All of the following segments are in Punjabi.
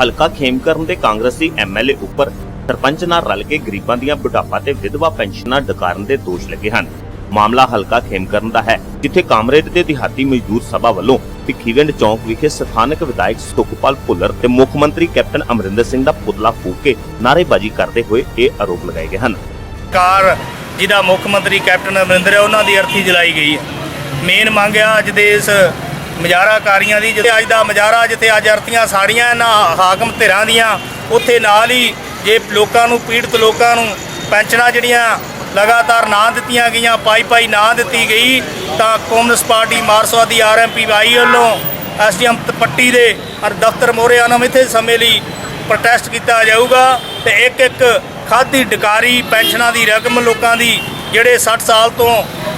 ਹਲਕਾ ਖੇਮਕਰਨ ਦੇ ਕਾਂਗਰਸੀ ਐਮਐਲਏ ਉੱਪਰ ਸਰਪੰਚ ਨਾਲ ਰਲ ਕੇ ਗਰੀਬਾਂ ਦੀਆਂ ਬੁਢਾਪਾ ਤੇ ਵਿਧਵਾ ਪੈਨਸ਼ਨਾਂ ਡਕਾਰਨ ਦੇ ਦੋਸ਼ ਲੱਗੇ ਹਨ। ਮਾਮਲਾ ਹਲਕਾ ਖੇਮਕਰਨ ਦਾ ਹੈ, ਜਿੱਥੇ ਕਾਮਰੇਡ ਦੇ ਦਿਹਾਤੀ ਮਜ਼ਦੂਰ ਸਭਾ ਵੱਲੋਂ ਭਿੱਖੀਵਿੰਡ ਚੌਂਕ ਵਿਖੇ ਸਥਾਨਕ ਵਿਧਾਇਕ ਸੁਖਪਾਲ ਭੁੱਲਰ ਤੇ ਮੁੱਖ ਮੰਤਰੀ ਕੈਪਟਨ ਅਮਰਿੰਦਰ ਸਿੰਘ ਦਾ ਪੁਤਲਾ ਫੂਕ ਕੇ ਨਾਅਰੇਬਾਜ਼ੀ ਕਰਦੇ ਹੋਏ ਇਹ ਆਰੋਪ ਲਗਾਏ ਗਏ ਹਨ। ਕਾਰ ਜਿਹਦਾ ਮੁੱਖ ਮੰਤਰੀ ਕੈਪਟਨ ਅਮਰਿੰਦਰ ਹੈ, ਉਹਨਾਂ ਦੀ ਅਰਥੀ ਜਲਾਈ ਗਈ ਹੈ। ਮੇਨ ਮੰਗ ਆ ਅੱਜ ਦੇ ਇਸ ਮਜਾਰਾਕਾਰੀਆਂ ਦੀ, ਜਿੱਥੇ ਅੱਜ ਦਾ ਮਜਾਰਾ, ਜਿੱਥੇ ਅੱਜ ਅਰਥੀਆਂ ਸਾੜੀਆਂ ਨਾ ਹਾਕਮ ਧਿਰਾਂ ਦੀਆਂ, ਉੱਥੇ ਨਾਲ ਹੀ ਜੇ ਲੋਕਾਂ ਨੂੰ, ਪੀੜਤ ਲੋਕਾਂ ਨੂੰ ਪੈਨਸ਼ਨਾਂ ਜਿਹੜੀਆਂ ਲਗਾਤਾਰ ਨਾ ਦਿੱਤੀਆਂ ਗਈਆਂ, ਪਾਈ ਪਾਈ ਨਾ ਦਿੱਤੀ ਗਈ, ਤਾਂ ਕਮਿਊਨਿਸਟ ਪਾਰਟੀ ਮਾਰਕਸਵਾਦੀ ਆਰਐਮਪੀ ਵਾਈ ਵੱਲੋਂ ਐਸਡੀਐਮ ਪੱਟੀ ਦੇ ਹਰ ਦਫ਼ਤਰ ਮੋਹਰੇ ਅਨਮਿੱਥੇ ਸਮੇਂ ਲਈ ਪ੍ਰੋਟੈਸਟ ਕੀਤਾ ਜਾਊਗਾ ਤੇ ਇੱਕ ਇੱਕ ਖਾਦੀ ਡਕਾਰੀ ਪੈਨਸ਼ਨਾਂ ਦੀ ਰਕਮ ਲੋਕਾਂ ਦੀ ਜਿਹੜੇ 60 ਸਾਲ ਤੋਂ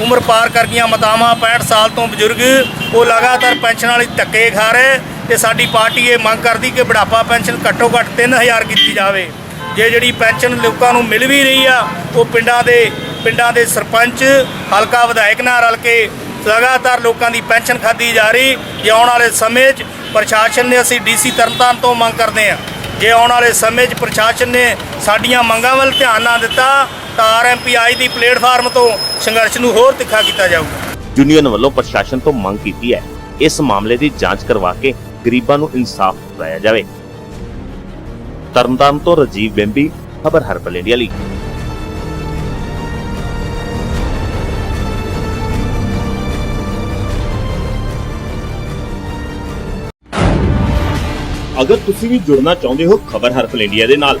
ਉਮਰ ਪਾਰ ਕਰ ਗਈਆਂ ਮਾਤਾਵਾਂ 65 ਸਾਲ ਤੋਂ ਬਜ਼ੁਰਗ, ਉਹ ਲਗਾਤਾਰ ਪੈਨਸ਼ਨ ਵਾਲੀ ਧੱਕੇ ਖਾ ਰਹੇ ਤੇ ਸਾਡੀ ਪਾਰਟੀ ਇਹ ਮੰਗ ਕਰਦੀ ਕਿ ਬੁਢਾਪਾ ਪੈਨਸ਼ਨ ਘੱਟੋ ਘੱਟ 3000 ਕੀਤੀ ਜਾਵੇ। ਜੇ ਜਿਹੜੀ ਪੈਨਸ਼ਨ ਲੋਕਾਂ ਨੂੰ ਮਿਲ ਵੀ ਰਹੀ ਆ, ਉਹ ਪਿੰਡਾਂ ਦੇ ਪਿੰਡਾਂ ਦੇ ਸਰਪੰਚ, ਹਲਕਾ ਵਿਧਾਇਕ ਨਾਲ ਰਲ ਕੇ ਲਗਾਤਾਰ ਲੋਕਾਂ ਦੀ ਪੈਨਸ਼ਨ ਖਾਦੀ ਜਾ ਰਹੀ। ਜੇ ਆਉਣ ਵਾਲੇ ਸਮੇਂ 'ਚ ਪ੍ਰਸ਼ਾਸਨ ਨੇ ਅਸੀਂ ਡੀਸੀ ਤਰਨਤਾਰਨ ਤੋਂ ਮੰਗ ਕਰਦੇ ਹਾਂ। ਜੇ ਆਉਣ ਵਾਲੇ ਸਮੇਂ 'ਚ ਪ੍ਰਸ਼ਾਸਨ ਨੇ ਸਾਡੀਆਂ ਮੰਗਾਂ ਵੱਲ ਧਿਆਨ ਨਾ ਦਿੱਤਾ ਤਾਂ ਆਰਐਮਪੀਆਈ ਦੀ ਪਲੇਟਫਾਰਮ ਤੋਂ ਸੰਘਰਸ਼ ਨੂੰ ਹੋਰ ਤਿੱਖਾ ਕੀਤਾ ਜਾਊਗਾ। ਯੂਨੀਅਨ ਵੱਲੋਂ ਪ੍ਰਸ਼ਾਸਨ ਤੋਂ ਮੰਗ ਕੀਤੀ ਹੈ, ਇਸ ਮਾਮਲੇ ਦੀ ਜਾਂਚ ਕਰਵਾ ਕੇ ਗਰੀਬਾਂ ਨੂੰ ਇਨਸਾਫ ਦਿਵਾਇਆ ਜਾਵੇ। ਤਰਨਤਾਰਨ ਤੋਂ ਰਜੀਵ ਬੈਂਬੀ, ਖਬਰ ਹਰਪਲ ਇੰਡੀਆ ਲਈ। ਅਗਰ ਤੁਸੀਂ ਵੀ ਜੁੜਨਾ ਚਾਹੁੰਦੇ ਹੋ, ਖਬਰ ਹਰਪਲ ਇੰਡੀਆ ਦੇ ਨਾਲ।